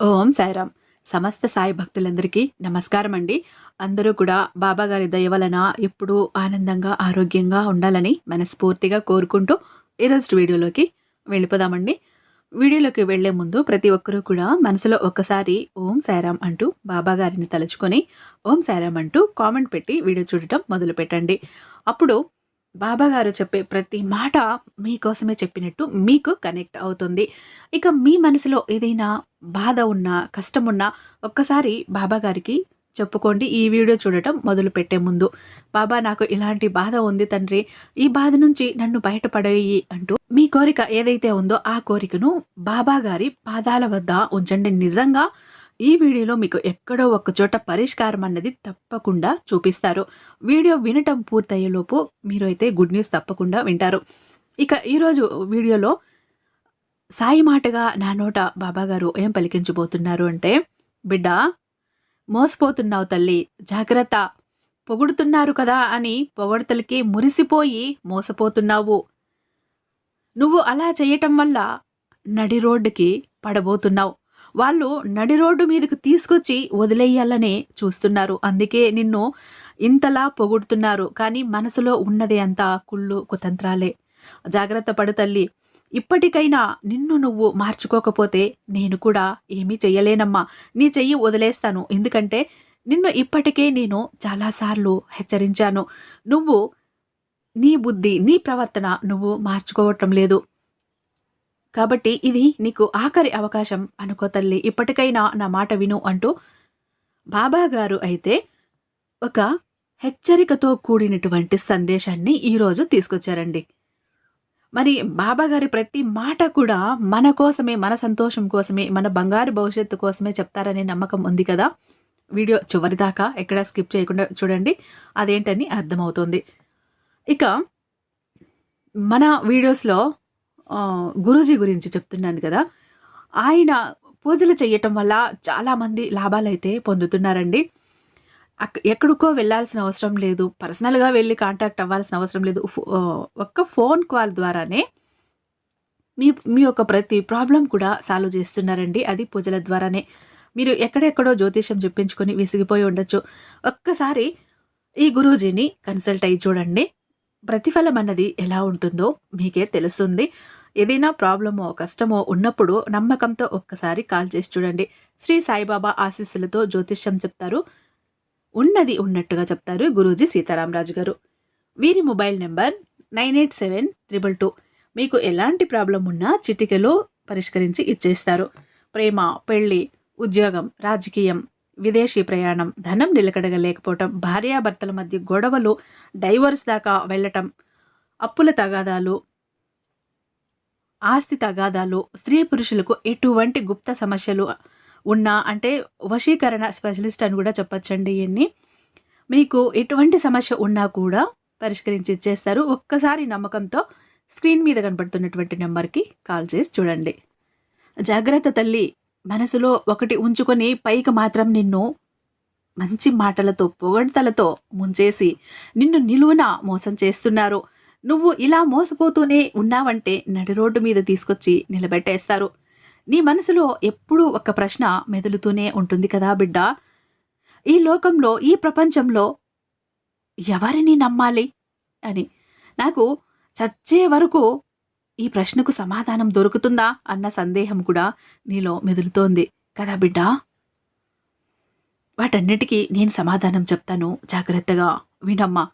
ఓం సాయిరామ్. సమస్త సాయి భక్తులందరికీ నమస్కారం అండి అందరూ కూడా బాబాగారి దయ వలన ఎప్పుడూ ఆనందంగా ఆరోగ్యంగా ఉండాలని మనస్ఫూర్తిగా కోరుకుంటూ ఈరోజు వీడియోలోకి వెళ్ళిపోదామండి. వీడియోలోకి వెళ్ళే ముందు ప్రతి ఒక్కరూ కూడా మనసులో ఒక్కసారి ఓం సాయిరామ్ అంటూ బాబా గారిని తలుచుకొని ఓం సాయిరామ్ అంటూ కామెంట్ పెట్టి వీడియో చూడటం మొదలు పెట్టండి అప్పుడు బాబాగారు చెప్పే ప్రతి మాట మీకోసమే చెప్పినట్టు మీకు కనెక్ట్ అవుతుంది. ఇక మీ మనసులో ఏదైనా బాధ ఉన్నా కష్టం ఉన్నా ఒక్కసారి బాబాగారికి చెప్పుకోండి. ఈ వీడియో చూడటం మొదలు పెట్టే ముందు బాబా నాకు ఇలాంటి బాధ ఉంది తండ్రి. ఈ బాధ నుంచి నన్ను బయటపడేయి అంటూ మీ కోరిక ఏదైతే ఉందో ఆ కోరికను బాబా గారి పాదాల వద్ద ఉంచండి. నిజంగా ఈ వీడియోలో మీకు ఎక్కడో ఒక చోట పరిష్కారం అన్నది తప్పకుండా చూపిస్తారు. వీడియో వినటం పూర్తయ్యేలోపు మీరు అయితే గుడ్ న్యూస్ తప్పకుండా వింటారు. ఇక ఈరోజు వీడియోలో సాయి మాటగా నా నోట బాబాగారు ఏం పలికించబోతున్నారు అంటే బిడ్డ మోసపోతున్నావు తల్లి జాగ్రత్త. పొగుడుతున్నారు కదా అని పొగడతలకి మురిసిపోయి మోసపోతున్నావు. నువ్వు అలా చేయటం వల్ల నడి రోడ్డుకి పడబోతున్నావు. వాళ్ళు నడి రోడ్డు మీదకు తీసుకొచ్చి వదిలేయాలనే చూస్తున్నారు. అందుకే నిన్ను ఇంతలా పొగుడుతున్నారు. కానీ మనసులో ఉన్నది అంతా కుళ్ళు కుతంత్రాలే. జాగ్రత్త పడు తల్లి. ఇప్పటికైనా నిన్ను నువ్వు మార్చుకోకపోతే నేను కూడా ఏమీ చెయ్యలేనమ్మా. నీ చెయ్యి వదిలేస్తాను. ఎందుకంటే నిన్ను ఇప్పటికే నేను చాలాసార్లు హెచ్చరించాను. నువ్వు నీ బుద్ధి నీ ప్రవర్తన నువ్వు మార్చుకోవటం లేదు. కాబట్టి ఇది నీకు ఆఖరి అవకాశం అనుకో తల్లి. ఇప్పటికైనా నా మాట విను అంటూ బాబా గారు అయితే ఒక హెచ్చరికతో కూడినటువంటి సందేశాన్ని ఈరోజు తీసుకొచ్చారండి. మరి బాబాగారి ప్రతి మాట కూడా మన కోసమే మన సంతోషం కోసమే మన బంగారు భవిష్యత్తు కోసమే చెప్తారనే నమ్మకం ఉంది కదా. వీడియో చివరిదాకా ఎక్కడ స్కిప్ చేయకుండా చూడండి. అదేంటని అర్థమవుతుంది. ఇక మన వీడియోస్లో గురూజీ గురించి చెప్తున్నాను కదా. ఆయన పూజలు చేయటం వల్ల చాలామంది లాభాలైతే పొందుతున్నారండి. అక్ ఎక్కడికో వెళ్ళాల్సిన అవసరం లేదు. పర్సనల్గా వెళ్ళి కాంటాక్ట్ అవ్వాల్సిన అవసరం లేదు. ఒక్క ఫోన్ కాల్ ద్వారానే మీ మీ యొక్క ప్రతి ప్రాబ్లం కూడా సాల్వ్ చేస్తున్నారండి. అది పూజల ద్వారానే. మీరు ఎక్కడెక్కడో జ్యోతిష్యం చెప్పించుకొని విసిగిపోయి ఉండొచ్చు. ఒక్కసారి ఈ గురూజీని కన్సల్ట్ అయ్యి చూడండి. ప్రతిఫలం అన్నది ఎలా ఉంటుందో మీకే తెలుస్తుంది. ఏదైనా ప్రాబ్లమో కష్టమో ఉన్నప్పుడు నమ్మకంతో ఒక్కసారి కాల్ చేసి చూడండి. శ్రీ సాయిబాబా ఆశీస్సులతో జ్యోతిష్యం చెప్తారు. ఉన్నది ఉన్నట్టుగా చెప్తారు గురూజీ సీతారామరాజు గారు. వీరి mobile number nine eight seven triple two. మీకు ఎలాంటి ప్రాబ్లం ఉన్నా చిటికెలో పరిష్కరించి ఇచ్చేస్తారు. ప్రేమ పెళ్ళి ఉద్యోగం రాజకీయం విదేశీ ప్రయాణం ధనం నిలకడగా లేకపోవటం భార్యాభర్తల మధ్య గొడవలు డైవర్స్ దాకా వెళ్ళటం అప్పుల తగాదాలు ఆస్తి తగాదాలు స్త్రీ పురుషులకు ఎటువంటి గుప్త సమస్యలు ఉన్నా అంటే వశీకరణ స్పెషలిస్ట్ అని కూడా చెప్పచ్చండి ఇవన్నీ మీకు ఎటువంటి సమస్య ఉన్నా కూడా పరిష్కరించి ఇచ్చేస్తారు. ఒక్కసారి నమ్మకంతో స్క్రీన్ మీద కనబడుతున్నటువంటి నెంబర్కి కాల్ చేసి చూడండి. జాగ్రత్త తల్లి మనసులో ఒకటి ఉంచుకొని పైకి మాత్రం నిన్ను మంచి మాటలతో పొగడ్తలతో ముంచేసి నిన్ను నిలువున మోసం చేస్తున్నారు. నువ్వు ఇలా మోసపోతూనే ఉన్నావంటే నడి రోడ్డు మీద తీసుకొచ్చి నిలబెట్టేస్తారు. నీ మనసులో ఎప్పుడూ ఒక ప్రశ్న మెదులుతూనే ఉంటుంది కదా బిడ్డ. ఈ లోకంలో ఈ ప్రపంచంలో ఎవరిని నమ్మాలి? అని. నాకు చచ్చే వరకు ఈ ప్రశ్నకు సమాధానం దొరుకుతుందా అన్న సందేహం కూడా నీలో మెదులుతోంది కదా బిడ్డ. వాటన్నిటికీ నేను సమాధానం చెప్తాను. జాగ్రత్తగా వినమ్మా.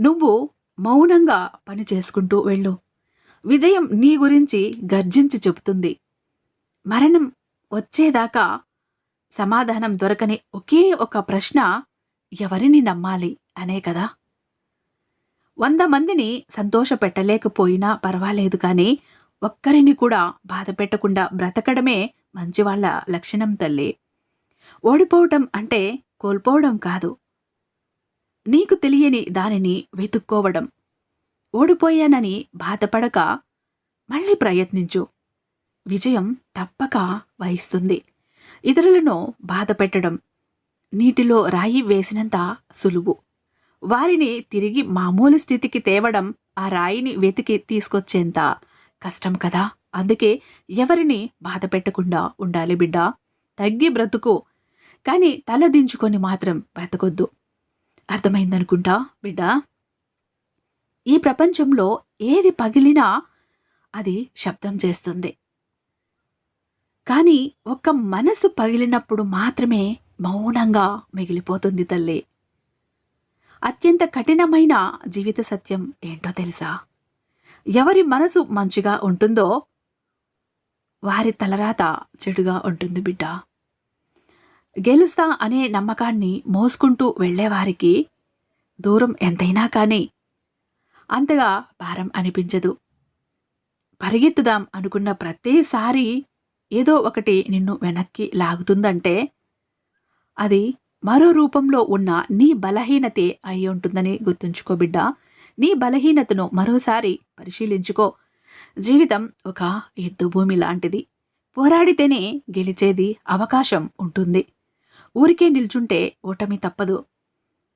నువ్వు మౌనంగా పని చేసుకుంటూ వెళ్ళు. విజయం నీ గురించి గర్జించి చెబుతుంది. మరణం వచ్చేదాకా సమాధానం దొరకని ఒకే ఒక ప్రశ్న ఎవరిని నమ్మాలి అనే కదా. వంద మందిని సంతోషపెట్టలేకపోయినా పర్వాలేదు కానీ ఒక్కరిని కూడా బాధ పెట్టకుండా బ్రతకడమే మంచివాళ్ళ లక్షణం తల్లి. ఓడిపోవటం అంటే కోల్పోవడం కాదు. నీకు తెలియని దానిని వెతుక్కోవడం. ఓడిపోయానని బాధపడక మళ్ళీ ప్రయత్నించు. విజయం తప్పక వహిస్తుంది. ఇతరులను బాధ పెట్టడం నీటిలో రాయి వేసినంత సులువు. వారిని తిరిగి మామూలు స్థితికి తేవడం ఆ రాయిని వెతికి తీసుకొచ్చేంత కష్టం కదా? అందుకే ఎవరిని బాధ పెట్టకుండా ఉండాలి బిడ్డ. తగ్గి బ్రతుకు. కానీ తల దించుకొని మాత్రం బ్రతకొద్దు. అర్థమైందనుకుంటా బిడ్డ? ఈ ప్రపంచంలో ఏది పగిలినా అది శబ్దం చేస్తుంది. కానీ ఒక్క మనసు పగిలినప్పుడు మాత్రమే మౌనంగా మిగిలిపోతుంది తల్లి. అత్యంత కఠినమైన జీవిత సత్యం ఏంటో తెలుసా? ఎవరి మనసు మంచిగా ఉంటుందో వారి తలరాత చెడుగా ఉంటుంది బిడ్డ. గెలుస్తా అనే నమ్మకాన్ని మోసుకుంటూ వెళ్ళేవారికి దూరం ఎంతైనా కానీ అంతగా భారం అనిపించదు. పరిగెత్తుదాం అనుకున్న ప్రతిసారి ఏదో ఒకటి నిన్ను వెనక్కి లాగుతుందంటే అది మరో రూపంలో ఉన్న నీ బలహీనతే అయి ఉంటుందని గుర్తుంచుకో బిడ్డ. నీ బలహీనతను మరోసారి పరిశీలించుకో. జీవితం ఒక యుద్ధభూమి లాంటిది. పోరాడితేనే గెలిచేది అవకాశం ఉంటుంది. ఊరికే నిల్చుంటే ఓటమి తప్పదు.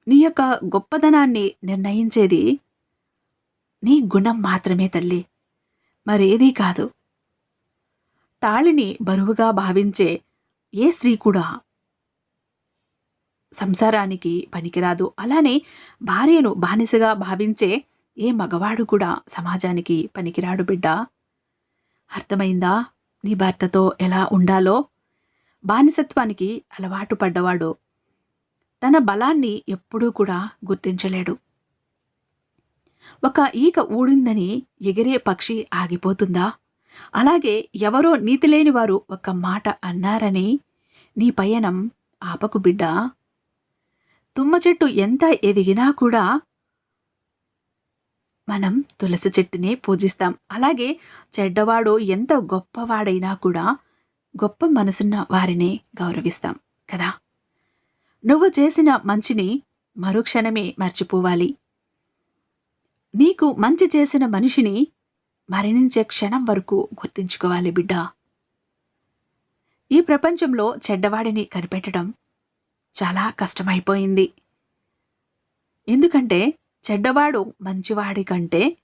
నీ యొక్క గొప్పదనాన్ని నిర్ణయించేది నీ గుణం మాత్రమే తల్లి. మరేదీ కాదు. తాళిని బరువుగా భావించే ఏ స్త్రీ కూడా సంసారానికి పనికిరాదు. అలానే భార్యను బానిసగా భావించే ఏ మగవాడు కూడా సమాజానికి పనికిరాడు బిడ్డ. అర్థమైందా? నీ భర్తతో ఎలా ఉండాలో? బానిసత్వానికి అలవాటు పడ్డవాడు. తన బలాన్ని ఎప్పుడూ కూడా గుర్తించలేడు. ఒక ఈక ఊడిందని ఎగిరే పక్షి ఆగిపోతుందా? అలాగే ఎవరో నీతిలేని వారు ఒక మాట అన్నారని నీ పయనం ఆపకు బిడ్డ. తుమ్మ చెట్టు ఎంత ఎదిగినా కూడా మనం తులసి చెట్టునే పూజిస్తాం. అలాగే చెడ్డవాడు ఎంత గొప్పవాడైనా కూడా గొప్ప మనసున్న వారినే గౌరవిస్తాం కదా? నువ్వు చేసిన మంచిని మరుక్షణమే మర్చిపోవాలి. నీకు మంచి చేసిన మనిషిని మరణించే క్షణం వరకు గుర్తుంచుకోవాలి బిడ్డ. ఈ ప్రపంచంలో చెడ్డవాడిని కనిపెట్టడం చాలా కష్టమైపోయింది. ఎందుకంటే చెడ్డవాడు మంచివాడి కంటే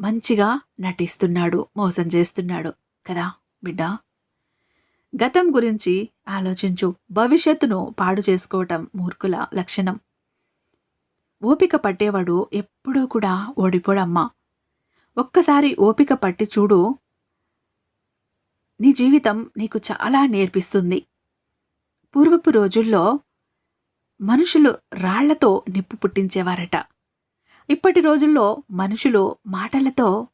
మంచిగా నటిస్తున్నాడు మోసం చేస్తున్నాడు కదా బిడ్డ? గతం గురించి ఆలోచించు. భవిష్యత్తును పాడు చేసుకోవటం మూర్ఖుల లక్షణం. ఓపిక పట్టేవాడు ఎప్పుడూ కూడా ఓడిపోడమ్మా. ఒక్కసారి ఓపిక పట్టి చూడు. నీ జీవితం నీకు చాలా నేర్పిస్తుంది. పూర్వపు రోజుల్లో మనుషులు రాళ్ళతో నిప్పు పుట్టించేవారట. ఇప్పటి రోజుల్లో మనుషులు మాటలతో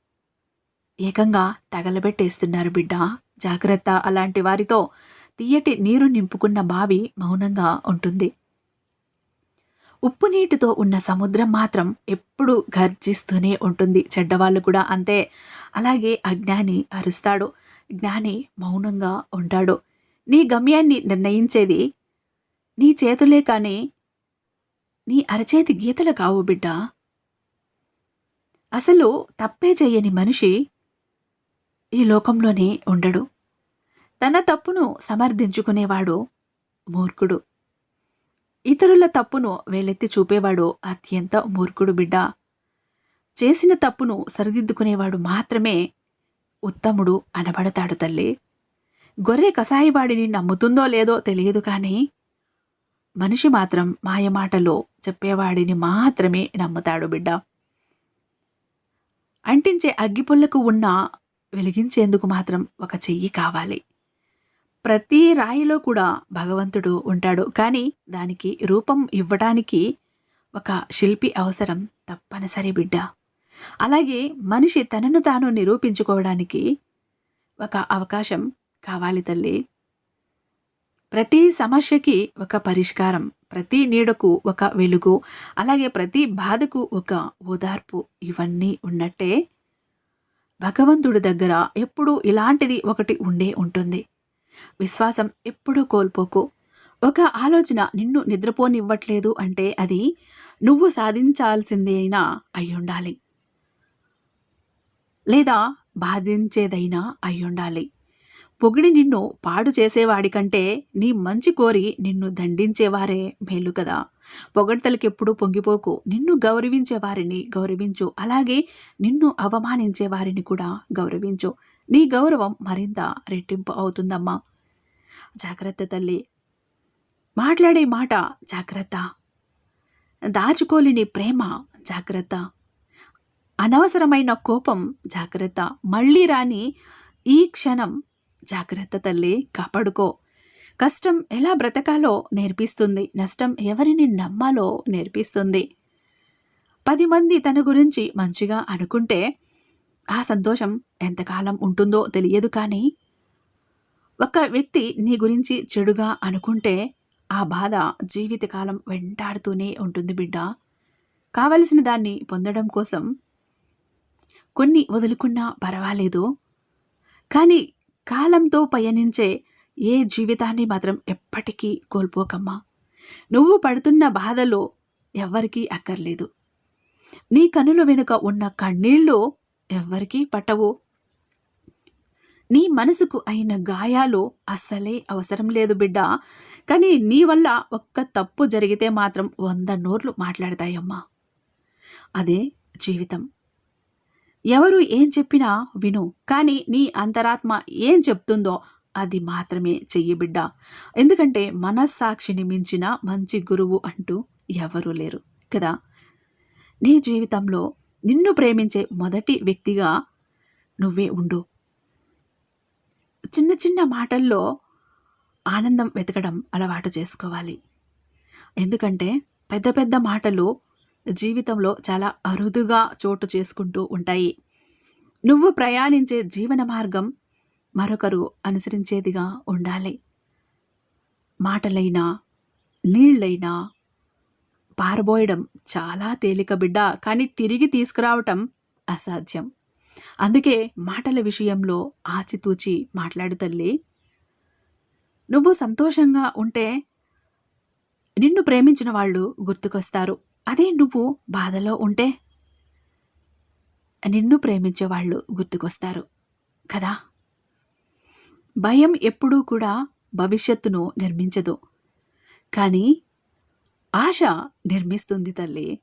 ఏకంగా తగలబెట్టేస్తున్నారు బిడ్డ. జాగ్రత్త అలాంటి వారితో తీయటి నీరు నింపుకున్న బావి మౌనంగా ఉంటుంది. ఉప్పు నీటితో ఉన్న సముద్రం మాత్రం ఎప్పుడు గర్జిస్తూనే ఉంటుంది. చెడ్డవాళ్ళు కూడా అంతే. అలాగే అజ్ఞాని అరుస్తాడు. జ్ఞాని మౌనంగా ఉంటాడు. నీ గమ్యాన్ని నిర్ణయించేది నీ చేతులే కానీ నీ అరచేతి గీతలు కావు బిడ్డ. అసలు తప్పే చెయ్యని మనిషి ఈ లోకంలోనే ఉండడు. తన తప్పును సమర్థించుకునేవాడు మూర్ఖుడు. ఇతరుల తప్పును వేలెత్తి చూపేవాడు అత్యంత మూర్ఖుడు బిడ్డ. చేసిన తప్పును సరిదిద్దుకునేవాడు మాత్రమే ఉత్తముడు అనబడతాడు తల్లి. గొర్రె కసాయివాడిని నమ్ముతుందో లేదో తెలియదు కానీ మనిషి మాత్రం మాయమాటలో చెప్పేవాడిని మాత్రమే నమ్ముతాడు బిడ్డ. అంటించే అగ్గిపుల్లకు ఉన్న వెలిగించేందుకు మాత్రం ఒక చెయ్యి కావాలి. ప్రతి రాయిలో కూడా భగవంతుడు ఉంటాడు. కానీ దానికి రూపం ఇవ్వడానికి ఒక శిల్పి అవసరం తప్పనిసరి బిడ్డ. అలాగే మనిషి తనను తాను నిరూపించుకోవడానికి ఒక అవకాశం కావాలి తల్లి. ప్రతి సమస్యకి ఒక పరిష్కారం ప్రతి నీడకు ఒక వెలుగు అలాగే ప్రతి బాధకు ఒక ఓదార్పు ఇవన్నీ ఉన్నట్టే భగవంతుడి దగ్గర ఎప్పుడూ ఇలాంటిది ఒకటి ఉండే ఉంటుంది. విశ్వాసం ఎప్పుడూ కోల్పోకు. ఒక ఆలోచన నిన్ను నిద్రపోనివ్వట్లేదు అంటే అది నువ్వు సాధించాల్సిందైనా అయ్యుండాలి. లేదా బాధించేదైనా అయ్యుండాలి. పొగిడి నిన్ను పాడు చేసేవాడి కంటే నీ మంచి కోరి నిన్ను దండించేవారే మేలు కదా. పొగడ్తలకెప్పుడు పొంగిపోకు. నిన్ను గౌరవించే వారిని గౌరవించు. అలాగే నిన్ను అవమానించే వారిని కూడా గౌరవించు. నీ గౌరవం మరింత రెట్టింపు అవుతుందమ్మా. జాగ్రత్త తల్లి. మాట్లాడే మాట జాగ్రత్త. దాచుకోలేని ప్రేమ జాగ్రత్త. అనవసరమైన కోపం జాగ్రత్త. మళ్ళీ రాని ఈ క్షణం జాగ్రత్త తల్లి కాపాడుకో. కష్టం ఎలా బ్రతకాలో నేర్పిస్తుంది. నష్టం ఎవరిని నమ్మాలో నేర్పిస్తుంది. పది మంది తన గురించి మంచిగా అనుకుంటే ఆ సంతోషం ఎంతకాలం ఉంటుందో తెలియదు కానీ ఒక వ్యక్తి నీ గురించి చెడుగా అనుకుంటే ఆ బాధ జీవితకాలం వెంటాడుతూనే ఉంటుంది బిడ్డ. కావలసిన దాన్ని పొందడం కోసం కొన్ని వదులుకున్నా పర్వాలేదు. కానీ కాలంతో పయనించే ఏ జీవితాన్ని మాత్రం ఎప్పటికీ కోల్పోకమ్మా. నువ్వు పడుతున్న బాధలో ఎవ్వరికీ అక్కర్లేదు. నీ కనుల వెనుక ఉన్న కన్నీళ్ళు ఎవ్వరికీ పట్టవు. నీ మనసుకు అయిన గాయాలు అస్సలే అవసరం లేదు బిడ్డ. కానీ నీ వల్ల ఒక్క తప్పు జరిగితే మాత్రం వంద నోర్లు మాట్లాడతాయమ్మా. అదే జీవితం. ఎవరు ఏం చెప్పినా విను కానీ నీ అంతరాత్మ ఏం చెప్తుందో అది మాత్రమే చెయ్యి బిడ్డ. ఎందుకంటే మనస్సాక్షిని మించిన మంచి గురువు అంటూ ఎవరూ లేరు కదా? నీ జీవితంలో నిన్ను ప్రేమించే మొదటి వ్యక్తిగా నువ్వే ఉండు. చిన్న చిన్న మాటల్లో ఆనందం వెతకడం అలవాటు చేసుకోవాలి. ఎందుకంటే పెద్ద పెద్ద మాటలు జీవితంలో చాలా అరుదుగా చోటు చేసుకుంటూ ఉంటాయి. నువ్వు ప్రయాణించే జీవన మార్గం మరొకరు అనుసరించేదిగా ఉండాలి. మాటలైనా నీళ్ళైనా పారబోయడం చాలా తేలిక బిడ్డ కానీ తిరిగి తీసుకురావటం అసాధ్యం. అందుకే మాటల విషయంలో ఆచితూచి మాట్లాడు తల్లి. నువ్వు సంతోషంగా ఉంటే నిన్ను ప్రేమించిన వాళ్ళు గుర్తుకొస్తారు. అదే నువ్వు బాధలో ఉంటే నిన్ను ప్రేమించే వాళ్ళు గుర్తుకొస్తారు కదా? భయం ఎప్పుడూ కూడా భవిష్యత్తును నిర్మించదు. కానీ ఆశ నిర్మిస్తుంది తల్లి.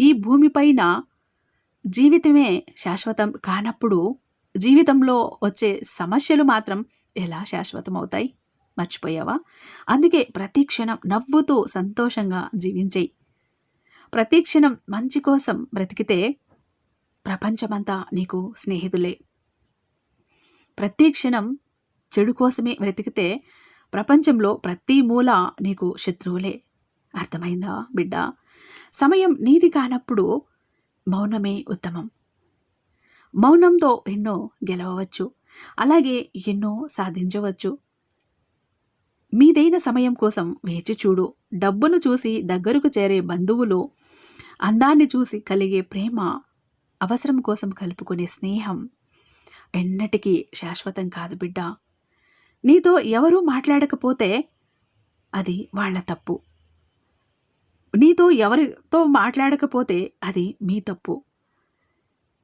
ఈ భూమిపైన జీవితమే శాశ్వతం కానప్పుడు జీవితంలో వచ్చే సమస్యలు మాత్రం ఎలా శాశ్వతం అవుతాయి మర్చిపోయావా? అందుకే ప్రతి క్షణం నవ్వుతూ సంతోషంగా జీవించేయి. ప్రతిక్షణం మంచి కోసం బ్రతికితే ప్రపంచమంతా నీకు స్నేహితులే. ప్రతిక్షణం చెడు కోసమే బ్రతికితే ప్రపంచంలో ప్రతి మూల నీకు శత్రువులే. అర్థమైందా బిడ్డ? సమయం నీది కానప్పుడు మౌనమే ఉత్తమం. మౌనంతో ఎన్నో గెలవవచ్చు. అలాగే ఎన్నో సాధించవచ్చు. మీదైన సమయం కోసం వేచి చూడు. డబ్బును చూసి దగ్గరకు చేరే బంధువులు అందాన్ని చూసి కలిగే ప్రేమ అవసరం కోసం కలుపుకునే స్నేహం ఎన్నటికీ శాశ్వతం కాదు బిడ్డ. నీతో ఎవరూ మాట్లాడకపోతే అది వాళ్ళ తప్పు. నీతో ఎవరితో మాట్లాడకపోతే అది మీ తప్పు.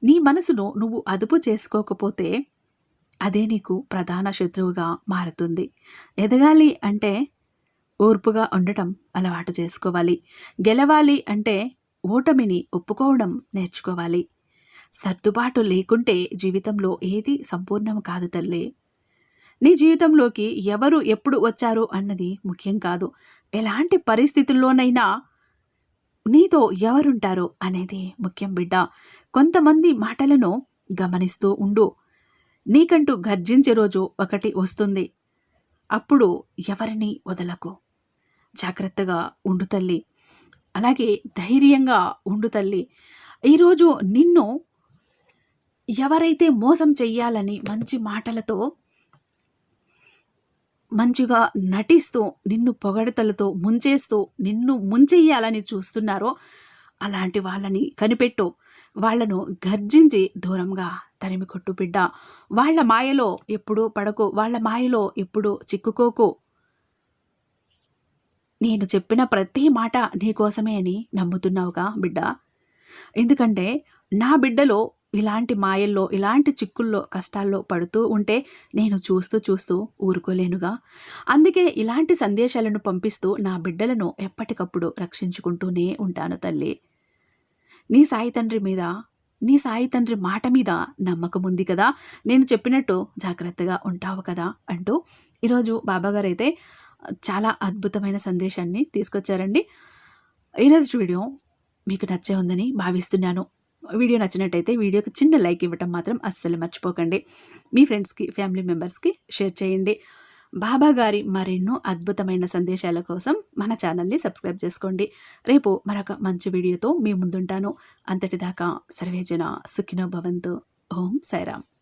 నీ మనసును నువ్వు అదుపు చేసుకోకపోతే అదే నీకు ప్రధాన శత్రువుగా మారుతుంది. ఎదగాలి అంటే ఓర్పుగా ఉండటం అలవాటు చేసుకోవాలి. గెలవాలి అంటే ఓటమిని ఒప్పుకోవడం నేర్చుకోవాలి. సర్దుబాటు లేకుంటే జీవితంలో ఏది సంపూర్ణం కాదు తల్లి. నీ జీవితంలోకి ఎవరు ఎప్పుడు వచ్చారు అన్నది ముఖ్యం కాదు. ఎలాంటి పరిస్థితుల్లోనైనా నీతో ఎవరుంటారు అనేది ముఖ్యం బిడ్డ. కొంతమంది మాటలను గమనిస్తూ ఉండు. నీకంటూ గర్జించే రోజు ఒకటి వస్తుంది. అప్పుడు ఎవరిని వదలకు? జాగ్రత్తగా ఉండు తల్లి. అలాగే ధైర్యంగా ఉండు తల్లి. ఈరోజు నిన్ను ఎవరైతే మోసం చెయ్యాలని మంచి మాటలతో మంచిగా నటిస్తూ నిన్ను పొగడతలతో ముంచేస్తూ నిన్ను ముంచెయ్యాలని చూస్తున్నారో అలాంటి వాళ్ళని కనిపెట్టు. వాళ్ళను గర్జించి దూరంగా తరిమి కొట్టు బిడ్డ. వాళ్ళ మాయలో ఎప్పుడూ పడకు. వాళ్ళ మాయలో ఎప్పుడూ చిక్కుకోకు. నేను చెప్పిన ప్రతి మాట నీకోసమే అని నమ్ముతున్నావుగా బిడ్డ. ఎందుకంటే నా బిడ్డలో ఇలాంటి మాయల్లో ఇలాంటి చిక్కుల్లో కష్టాల్లో పడుతూ ఉంటే నేను చూస్తూ చూస్తూ ఊరుకోలేనుగా. అందుకే ఇలాంటి సందేశాలను పంపిస్తూ నా బిడ్డలను ఎప్పటికప్పుడు రక్షించుకుంటూనే ఉంటాను తల్లి. నీ సాయి తండ్రి మీద నీ సాయి తండ్రి మాట మీద నమ్మకం ఉంది కదా? నేను చెప్పినట్టు జాగ్రత్తగా ఉంటావు కదా? అంటూ ఈరోజు బాబాగారు అయితే చాలా అద్భుతమైన సందేశాన్ని తీసుకొచ్చారండి. ఈరోజు వీడియో మీకు నచ్చే ఉందని భావిస్తున్నాను. వీడియో నచ్చినట్టయితే వీడియోకి చిన్న లైక్ ఇవ్వటం మాత్రం అస్సలు మర్చిపోకండి. మీ ఫ్రెండ్స్కి ఫ్యామిలీ మెంబర్స్కి షేర్ చేయండి. బాబా గారి మరెన్నో అద్భుతమైన సందేశాల కోసం మన ఛానల్ని సబ్స్క్రైబ్ చేసుకోండి. రేపు మరొక మంచి వీడియోతో మీ ముందుంటాను. అంతటిదాకా సర్వేజన సుఖినో భవంతు. ఓం సాయిరామ్.